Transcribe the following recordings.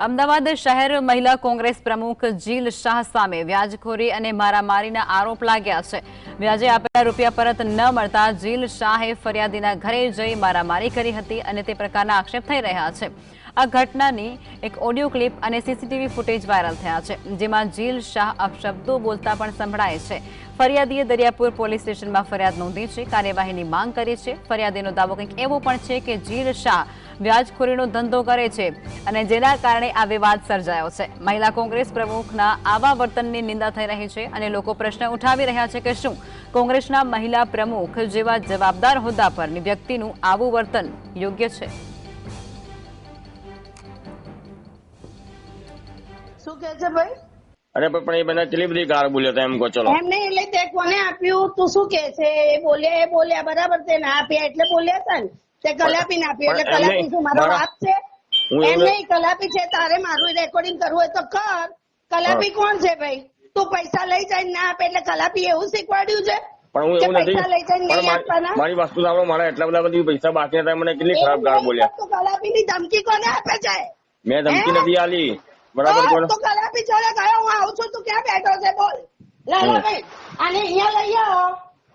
અમદાવાદ શહેર મહિલા કોંગ્રેસ પ્રમુખ જીલ શાહ સામે વ્યાજખોરી અને મારામારીના આરોપ લાગ્યા છે. વ્યાજે આપેલા રૂપિયા પરત ન મળતા જીલ શાહે ફરિયાદીના ઘરે જઈ મારામારી કરી હતી અને તે પ્રકારના આક્ષેપ થઈ રહ્યા છે. આ ઘટનાની એક ઓડિયો ક્લિપ અને સીસીટીવી ફૂટેજ વાયરલ થયા છે, જેમાં જીલ શાહ અપશબ્દો બોલતા પણ સંભળાય છે. ફરિયાદીએ દરિયાપુર પોલીસ સ્ટેશનમાં ફરિયાદ નોંધી છે, કાર્યવાહીની માંગ કરી છે. ફરિયાદીનો દાવો કંઈક એવો પણ છે કે જીલ શાહ વ્યાજખોરીનો ધંધો કરે છે અને જેના કારણે આ વિવાદ સર્જાયો છે. મહિલા કોંગ્રેસ પ્રમુખના આવા વર્તનની નિંદા થઈ રહી છે અને લોકો પ્રશ્ન ઉઠાવી રહ્યા છે કે શું કોંગ્રેસના મહિલા પ્રમુખ જેવા જવાબદાર હોદ્દા પરની વ્યક્તિનું આવું વર્તન યોગ્ય છે? શું કે છે ભાઈ? અરે પણ એ બધા કેટલી બધી ગાળ બોલ્યો હતા એમ કહો ચલો. એમ નહીં એટલે તે કોને આપ્યું? તું શું કે છે? એ બોલ્યા એ બોલ્યા. બરાબર તે ના આપ્યા એટલે બોલ્યા હતા ને. તે કલાપી ના આપ્યું એટલે કલાપી શું મારો બાપ છે? એમ નહીં કલાપી છે તારે મારું રેકોર્ડિંગ કરવું હોય તો કર. કલાપી કોણ છે ભાઈ? તું પૈસા લઈ જાય ના આપે એટલે કલાપી એવું શીખવાડ્યું છે? પણ હું એવું નથી. મારી- વસ્તુ સાંભળો મારા એટલા બધા બધી પૈસા બાકી હતા મને કેટલી ખરાબ ગાળ બોલ્યા. કલાપી ની ધમકી કોને આપે છે? મેં ધમકી નથી આલી બરાબર બોલો. તો કલા જોડે ગયો હું આવું છું તું ક્યાં બેઠો છે બોલ. લાલા ભાઈ આને અહીંયા લઈ આવો.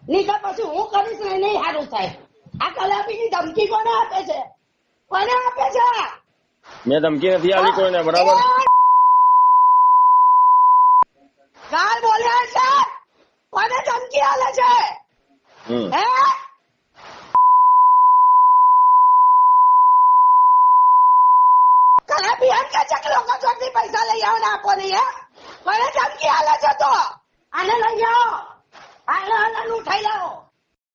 નીકળ પછી હું કરીશ ને નહીં સારું થાય. આ કલાપીની ધમકી કોને આપે છે? કોને આપે છે? મેં ધમકી નથી આલી કોઈને બરાબર? ગાળ બોલ્યા છે. કોને ધમકી આલે છે? હે? એમ કે છે કે લોકો જોડથી પૈસા લઈ આવો ને આપો નહીં હે મને ધમકી હાલે છે તો આને લઈ આવો આને આને ઉઠાઈ લાવો